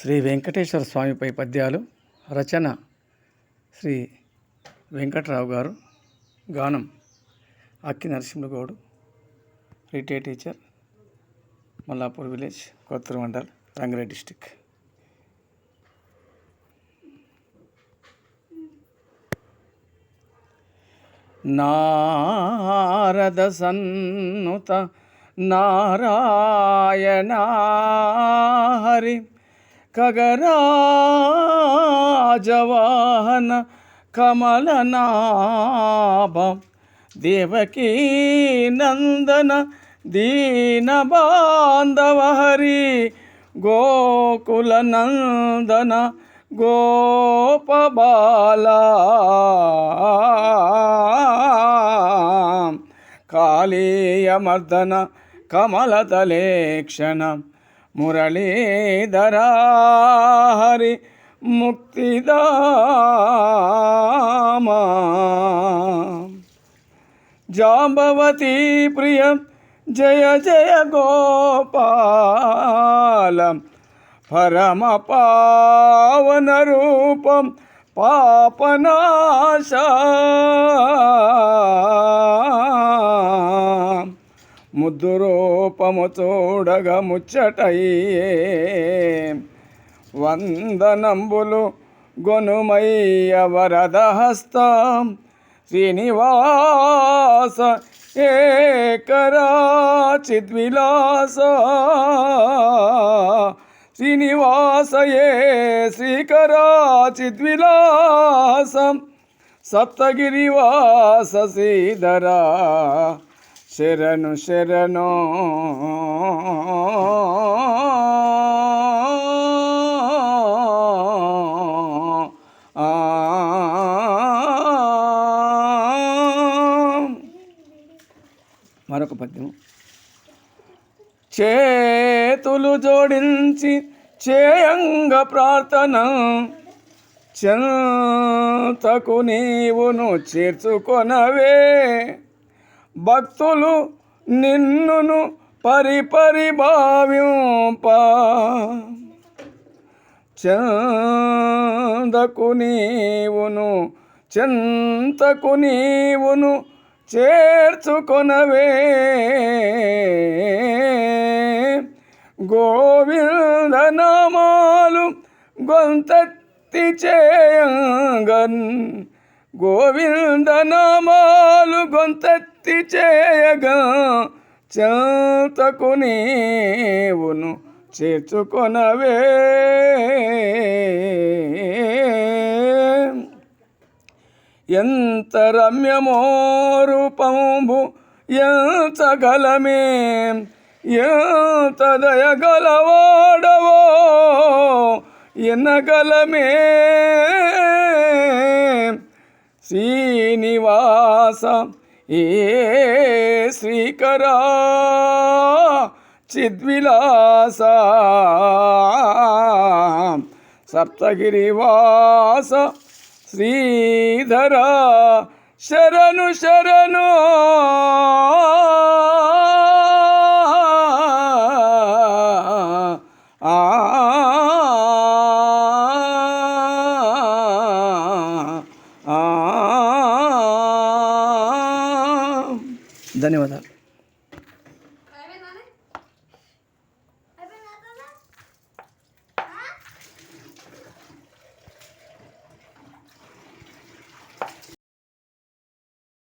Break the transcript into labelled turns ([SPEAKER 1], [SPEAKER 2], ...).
[SPEAKER 1] శ్రీ వెంకటేశ్వర స్వామిపై పద్యాలు రచన శ్రీ వెంకట్రావు గారు గానం Akki Narasimha Goud retire teacher Mallapur village Kothur mandal Ranga Reddy district. Narada సన్నుత Narayana Hari ఖగరాజవాహన కమలనాభం దేవకీ నందన దీన బాంధవ హరి గోకుల నందన గోపబాలా కాళీయమర్దన కమలతలేక్షణ முரளிதராரி முக்திதாமா. ஜாம்பவதி பிரியம் ஜய ஜய கோபாலம். பரம பாவனரூபம் பாபநாசா. ముద్దురూపము చూడగా ముచ్చటయ్యే. వందనంబులు గొనుమయ్య వరదహస్తం శ్రీనివాస ఏకరాచిద్విలాస. శ్రీనివాస ఏ శ్రీకరాచిద్విలాసం. సప్తగిరివాస శ్రీధరా. శరణు శరణు. ఆ. మరొక పద్యం చేతులు జోడించి చేయంగ ప్రార్థన. చెంతకు నీవును చేర్చుకొనవే. భక్తులు నిన్నును పరిపరి భావింప. చందకు నీవును చెంతకు నీవును చేర్చుకొనవే. గోవిందనామాలు గొంతెత్తి చేయంగన్. గోవిందనామాలు గొంతెత్తి చేయగా చెంతకు నీవును చేర్చుకొనవే. ఎంత రమ్యమో రూపంబు ఎంతగలమే ఎంత దయగలవాడవో ఎన్నగలమే. శ్రీనివాస ఏ శ్రీకరా చిద్విలాస సప్తగిరివాస శ్రీధర శరణు శరణు ఆ ధన్యవాదాలు.